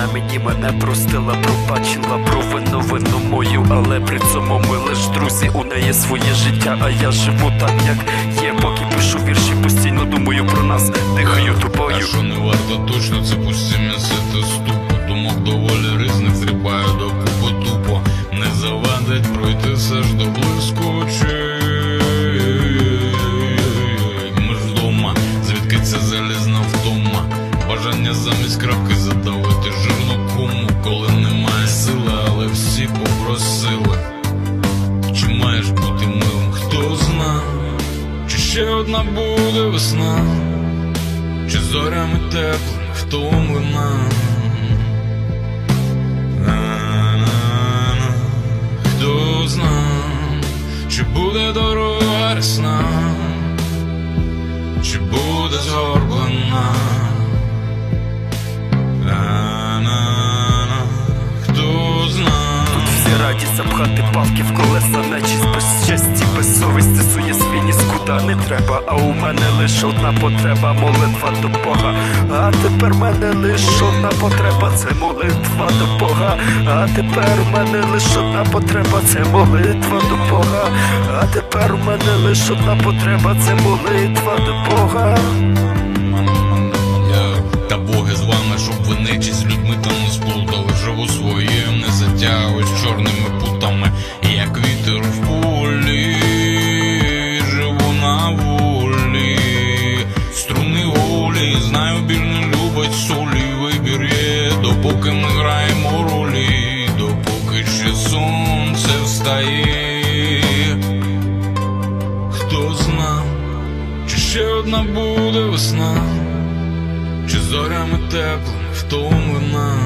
вона мені мене простила, пробачила провину вину мою, але при цьому ми лиш друзі, у неї своє життя, а я живу так, як є, поки пишу вірші, постійно думаю про нас, дихаю А що не варто точно, це пусті місити ступу. Думок доволі різних зрібаю до купи тупо Не завадить пройти все ж до блискучі Ми ж вдома, звідки ця залізна втома? Бажання замість крапки задавити жирну попросили Чи маєш бути милим, хто зна? Чи ще одна буде весна? Чи зорями теплими втомлена. Хто зна, чи буде дорога запхати палки в колеса, нечість без честі, без совісті, сує свіність куди не треба. А у мене лише одна потреба, молитва до Бога. А тепер мене лише одна потреба, це молитва до Бога. А тепер у мене лише одна потреба, це молитва до Бога. А тепер у мене лише одна потреба, це молитва до Бога. Сонце. Хто зна, чи ще одна буде весна? Чи зорями теплими втомлена